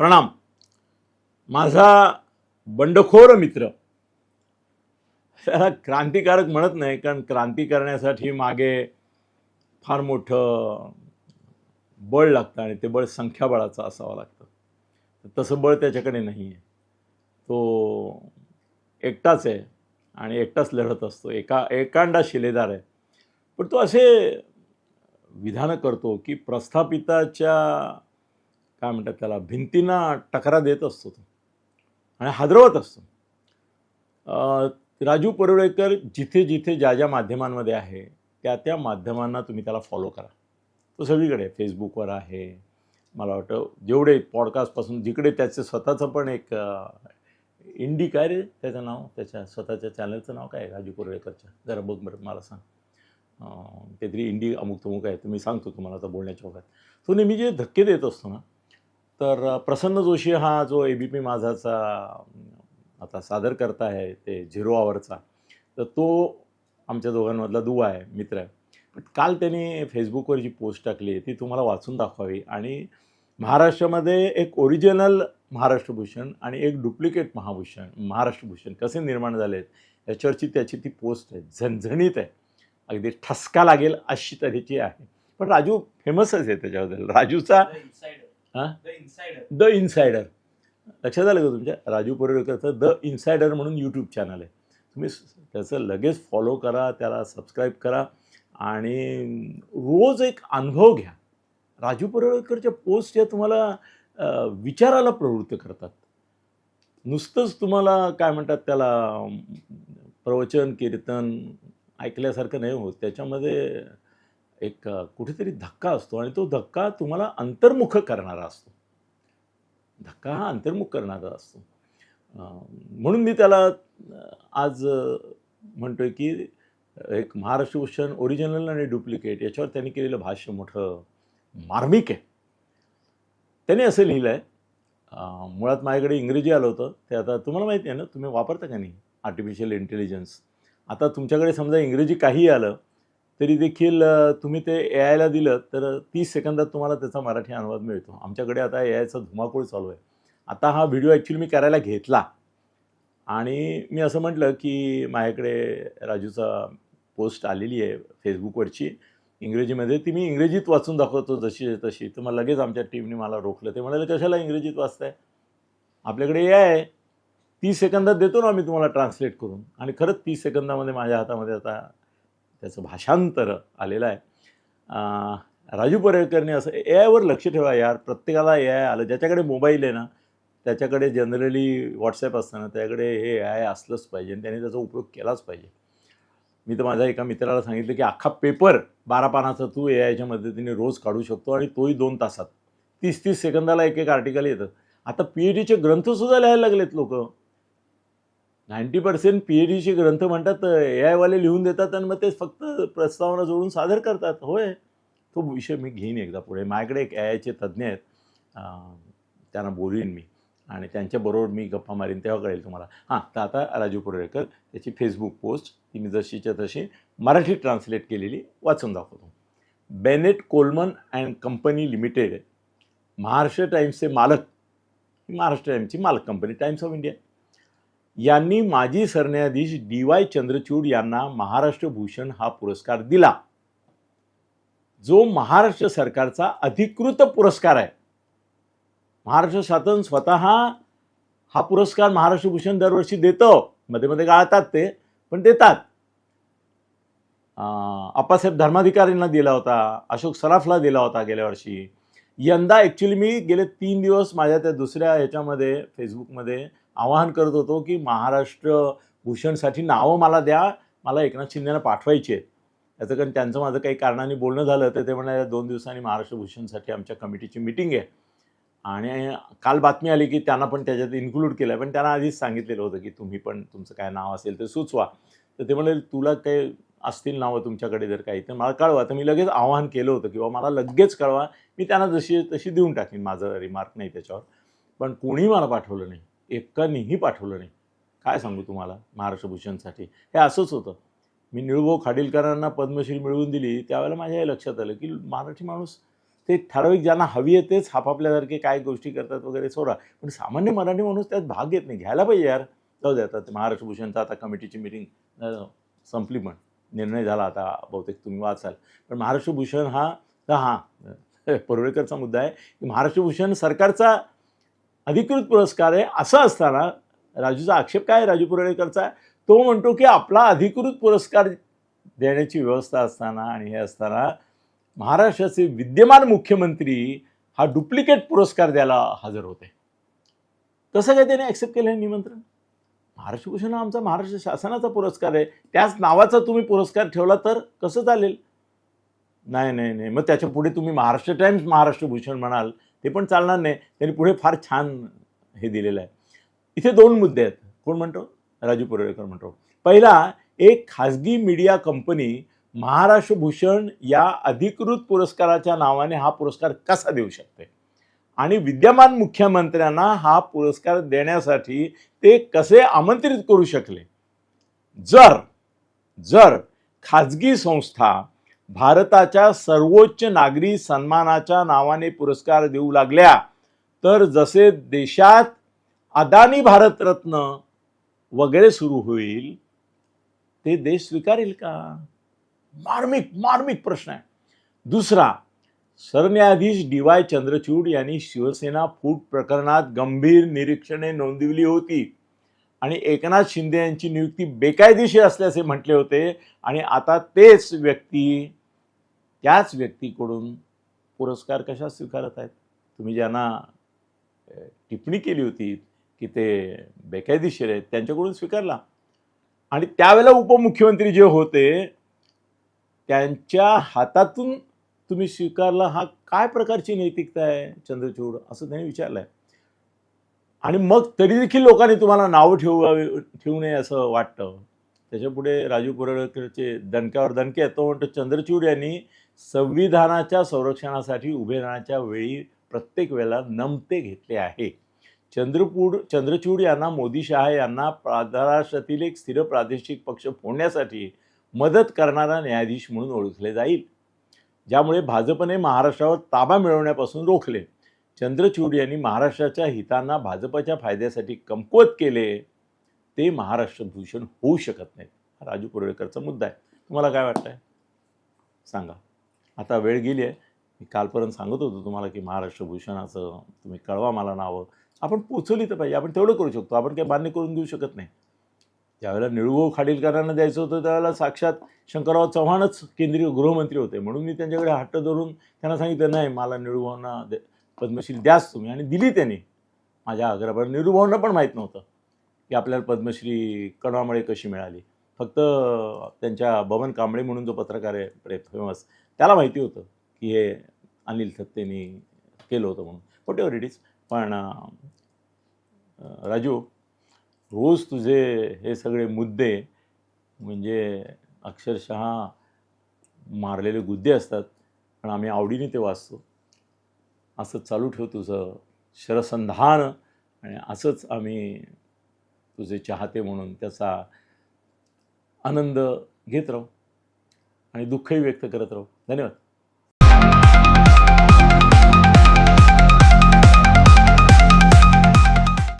प्रणाम. माझा बंडखोर मित्र. त्याला क्रांतिकारक म्हणत नाही कारण क्रांती करण्यासाठी मागे फार मोठं बळ लागतं आणि ते बळ संख्याबळाचं असावं लागतं. तसं बळ त्याच्याकडे नाही आहे तो एकटाच आहे आणि एकटाच लढत असतो. एका एकांडा शिलेदार आहे. पण तो असे विधानं करतो की प्रस्थापिताच्या काय म्हणतात त्याला भिंतींना टकरा देत असतो तो आणि हादरवत असतो. राजू परुळेकर जिथे जिथे ज्या ज्या माध्यमांमध्ये आहे त्या त्या माध्यमांना तुम्ही त्याला फॉलो करा. तो सगळीकडे आहे. फेसबुकवर आहे. मला वाटतं जेवढे पॉडकास्टपासून जिकडे त्याचं स्वतःचं पण एक इंडी काय रे त्याचं नाव? त्याच्या स्वतःच्या चॅनलचं नाव काय आहे? राजू परुळेकरच्या. जरा बघ बरं मला सांग. काहीतरी इंडी अमुक तमुक आहे तुम्ही सांगतो तुम्हाला आता बोलण्याच्या वगैरे तो नेहमी जे धक्के देत असतो ना तर प्रसन्न जोशी हा जो ए बी पी माझाचा आता सादर करता आहे ते झिरो आवरचा तर तो आमच्या दोघांमधला दुवा आहे मित्र आहे. पण काल त्यांनी फेसबुकवर जी पोस्ट टाकली आहे ती तुम्हाला वाचून दाखवावी. आणि महाराष्ट्रामध्ये एक ओरिजिनल महाराष्ट्रभूषण आणि एक डुप्लिकेट महाभूषण महाराष्ट्रभूषण कसे निर्माण झाले आहेत याच्यावरची त्याची ती पोस्ट आहे झणझणीत आहे. अगदी ठसका लागेल अशी तऱ्हेची आहे. पण राजू फेमसच आहे त्याच्याबद्दल. राजूचा हां? द इन्सायडर लक्षात आलं का तुमच्या? राजू परुळेकरचं द इन्सायडर म्हणून यूट्यूब चॅनल आहे. तुम्ही त्याचं लगेच फॉलो करा त्याला सबस्क्राईब करा आणि रोज एक अनुभव घ्या. राजू परुळेकरच्या पोस्ट या तुम्हाला विचाराला प्रवृत्त करतात. नुसतंच तुम्हाला काय म्हणतात त्याला प्रवचन कीर्तन ऐकल्यासारखं नाही होत. त्याच्यामध्ये एक कुठेतरी धक्का असतो आणि तो धक्का तुम्हाला अंतर्मुख करणारा असतो. धक्का हा अंतर्मुख करणारा असतो. म्हणून मी त्याला आज म्हणतोय की एक महाराष्ट्र भूषण ओरिजिनल आणि डुप्लिकेट याच्यावर त्यांनी केलेलं भाष्य मोठं मार्मिक आहे. त्याने असं लिहिलं आहे मुळात माझ्याकडे इंग्रजी आलं होतं ते आता तुम्हाला माहिती आहे ना तुम्ही वापरता का नाही? आर्टिफिशियल इंटेलिजन्स आता तुमच्याकडे समजा इंग्रजी काही आलं तरी देखील तुम्ही ते ए आयला दिलं तर तीस सेकंदात तुम्हाला त्याचा मराठी अनुवाद मिळतो. आमच्याकडे आता ए आयचा धुमाकूळ चालू आहे. आता हा व्हिडिओ ॲक्च्युली मी करायला घेतला. आणि मी असं म्हटलं की माझ्याकडे राजूचा पोस्ट आलेली आहे फेसबुकवरची इंग्रजीमध्ये ती मी इंग्रजीत वाचून दाखवतो जशी तशी. तर मग लगेच आमच्या टीमने मला रोखलं. ते म्हणाले कशाला इंग्रजीत वाचताय? आपल्याकडे ए आहे. तीस सेकंदात देतो ना आम्ही तुम्हाला ट्रान्सलेट करून. आणि खरंच तीस सेकंदामध्ये माझ्या हातामध्ये आता त्याचं भाषांतर आलेलं आहे. राजू परेकरने असं ए आयवर लक्ष ठेवा यार. प्रत्येकाला ए आय आलं. ज्याच्याकडे मोबाईल आहे ना त्याच्याकडे जनरली व्हॉट्सॲप असतं ना त्याकडे हे ए आय असलंच पाहिजे आणि त्याने त्याचा उपयोग केलाच पाहिजे. मी तर माझ्या एका मित्राला सांगितलं की अख्खा पेपर बारा पानाचा तू ए आयच्या मदतीने रोज काढू शकतो आणि तोही दोन तासात. तीस तीस सेकंदाला एक एक आर्टिकल येतं. आता पी एच डीचे ग्रंथसुद्धा लिहायला लागलेत लोक. नाईन्टी पर्सेंट पी एच डीचे ग्रंथ म्हणतात ए आयवाले लिहून देतात आणि मग ते फक्त प्रस्तावना जोडून सादर करतात. होय. तो विषय मी घेईन एकदा पुढे. माझ्याकडे एक ए आयचे तज्ज्ञ आहेत. त्यांना बोलवीन मी. आणि त्यांच्याबरोबर मी गप्पा मारीन तेव्हा कळेल तुम्हाला. हां तर आता राजू पुरेकर त्याची फेसबुक पोस्ट ती मी जशीच्या तशी मराठी ट्रान्सलेट केलेली वाचून दाखवतो. Bennett Coleman and company limited Maharashtra टाईम्सचे मालक. ही महाराष्ट्र टाईमची मालक कंपनी टाईम्स ऑफ इंडिया यांनी माजी सरन्यायाधीश डी वाय चंद्रचूड यांना महाराष्ट्र भूषण हा पुरस्कार दिला. जो महाराष्ट्र सरकारचा अधिकृत पुरस्कार आहे. महाराष्ट्र शासन स्वतः हा पुरस्कार महाराष्ट्र भूषण दरवर्षी देतो. मध्ये मध्ये गाळतात ते पण देतात. आप्पासाहेब धर्माधिकारींना दिला होता अशोक सराफला दिला होता गेल्या वर्षी. यंदा ॲक्च्युली मी गेले तीन दिवस माझ्या त्या दुसऱ्या याच्यामध्ये फेसबुकमध्ये आवाहन करत होतो की महाराष्ट्र भूषणसाठी नावं मला द्या मला एकनाथ शिंदेना पाठवायची आहेत. याचं कारण त्यांचं माझं काही कारणाने बोलणं झालं तर ते म्हणाले दोन दिवसांनी महाराष्ट्र भूषणसाठी आमच्या कमिटीची मिटिंग आहे. आणि काल बातमी आली की त्यांना पण त्याच्यात इन्क्लूड केलं आहे पण त्यांना आधीच सांगितलेलं होतं की तुम्ही पण तुमचं काय नाव असेल ते सुचवा. तर ते म्हणाले तुला काही असतील नावं तुमच्याकडे जर काही तर मला कळवा. तर मी लगेच आवाहन केलं होतं किंवा मला लगेच कळवा. मी त्यांना जशी तशी देऊन टाकीन. माझं रिमार्क नाही त्याच्यावर. पण कोणीही मला पाठवलं नाही. एकानीही पाठवलं नाही. काय सांगू तुम्हाला महाराष्ट्र भूषणसाठी हे असंच होतं. मी निळूभाऊ खाडीलकरांना पद्मश्री मिळवून दिली त्यावेळेला माझ्या हे लक्षात आलं की मराठी माणूस ते ठराविक ज्यांना हवी आहे तेच हापापल्यासारखे काय गोष्टी करतात वगैरे सोडा. पण सामान्य मराठी माणूस त्यात भाग घेत नाही. घ्यायला पाहिजे यार. जाऊ दे आता महाराष्ट्र भूषणचं आता कमिटीची मिटिंग संपली पण. निर्णय झाला आता बहुतेक तुम्ही वाचाल. पण महाराष्ट्र भूषण हा हां. परुळेकरचा मुद्दा आहे की महाराष्ट्र भूषण सरकारचा अधिकृत पुरस्कार आहे. असं असताना राजूचा आक्षेप काय राजू पुरळेकरचा? तो म्हणतो की आपला अधिकृत पुरस्कार देण्याची व्यवस्था असताना आणि हे असताना महाराष्ट्राचे विद्यमान मुख्यमंत्री हा डुप्लिकेट पुरस्कार द्यायला हजर होते. कसं काय त्याने ॲक्सेप्ट केलं हे निमंत्रण? महाराष्ट्र भूषण हा आमचा महाराष्ट्र शासनाचा पुरस्कार आहे. त्याच नावाचा तुम्ही पुरस्कार ठेवला तर कसं चालेल? नाही नाही नाही. मग त्याच्या पुढे तुम्ही महाराष्ट्र टाइम्स महाराष्ट्र भूषण म्हणाल. ते पण चालणार नाही. त्यांनी पुढे फार छान हे दिलेलं आहे. इथे दोन मुद्दे आहेत. कोण म्हणतो? राजू पुरळेकर म्हणतो. पहिला एक खाजगी मीडिया कंपनी महाराष्ट्र भूषण या अधिकृत पुरस्काराच्या नावाने हा पुरस्कार कसा देऊ शकते? आणि विद्यमान मुख्यमंत्र्यांना हा पुरस्कार देण्यासाठी ते कसे आमंत्रित करू शकले? जर जर खाजगी संस्था भारताच्या सर्वोच्च नागरी सन्मानाच्या नावाने पुरस्कार देऊ लागल्या तर जसे देशात अदानी भारतरत्न वगैरे सुरू होईल ते देश स्वीकारेल का? मार्मिक मार्मिक प्रश्न आहे. दुसरा सरन्यायाधीश डी वाय चंद्रचूड यांनी शिवसेना फूट प्रकरणात गंभीर निरीक्षणे नोंदविली होती आणि एकनाथ शिंदे यांची नियुक्ती बेकायदेशीर असल्याचे म्हटले होते आणि आता तेच व्यक्ती त्याच व्यक्तीकडून पुरस्कार कशा स्वीकारत आहेत? तुम्ही ज्यांना टिप्पणी केली होती की ते बेकायदेशीर आहेत त्यांच्याकडून स्वीकारला. आणि त्यावेळेला उपमुख्यमंत्री जे होते त्यांच्या हातातून तुम्ही स्वीकारला हा काय प्रकारची नैतिकता आहे चंद्रचूड? असं त्यांनी विचारलं आहे आणि मग तरी देखील लोकांनी तुम्हाला नावं ठेवावे ठेवू नये असं वाटतं. त्याच्यापुढे राजू पुरळकरचे दणक्यावर दणके तो म्हणतो चंद्रचूड यांनी संविधानाच्या संरक्षणासाठी उभे राहण्याच्या वेळी प्रत्येक वेळेला नमते घेतले आहे. चंद्रपूड चंद्रचूड यांना मोदी शहा यांना महाराष्ट्रातील एक स्थिर प्रादेशिक पक्ष फोडण्यासाठी मदत करणारा न्यायाधीश म्हणून ओळखले जाईल. ज्यामुळे भाजपने महाराष्ट्रावर ताबा मिळवण्यापासून रोखले. चंद्रचूड यांनी महाराष्ट्राच्या हितांना भाजपच्या फायद्यासाठी कमकुवत केले. ते महाराष्ट्र भूषण होऊ शकत नाहीत. हा राजू परुळेकरचा मुद्दा आहे. तुम्हाला काय वाटतंय? सांगा. आता वेळ गेली आहे. मी कालपर्यंत सांगत होतो तुम्हाला की महाराष्ट्र भूषणाचं तुम्ही कळवा मला नावं. आपण पोचवली तर पाहिजे. आपण तेवढं करू शकतो. आपण काही मान्य करून देऊ शकत नाही. ज्यावेळेला निळूभाऊ खाडीलकरांना द्यायचं होतं त्यावेळेला साक्षात शंकरराव चव्हाणच केंद्रीय गृहमंत्री होते. म्हणून मी त्यांच्याकडे हट्ट धरून त्यांना सांगितलं नाही मला निळूभाऊंना दे पद्मश्री द्याच तुम्ही. आणि दिली त्यांनी. माझ्या आग्रहावर निळूभाऊंना पण माहीत नव्हतं. की आपल्याला पद्मश्री कणामुळे कशी मिळाली? फक्त त्यांच्या बबन कांबळे म्हणून जो पत्रकार आहे फेमस त्याला माहिती होतं की हे अनिल थत्तेनी केलं होतं म्हणून. वॉट एव्हर इट इज पण राजू रोज तुझे हे सगळे मुद्दे म्हणजे अक्षरशः मारलेले गुद्दे असतात पण आम्ही आवडीने ते वाचतो. असं चालू ठेव तुझं शरसंधान आणि असंच आम्ही तुझे चाहते म्हणून त्याचा आनंद घेत राहू आणि दुःखही व्यक्त करत राहू. धन्यवाद.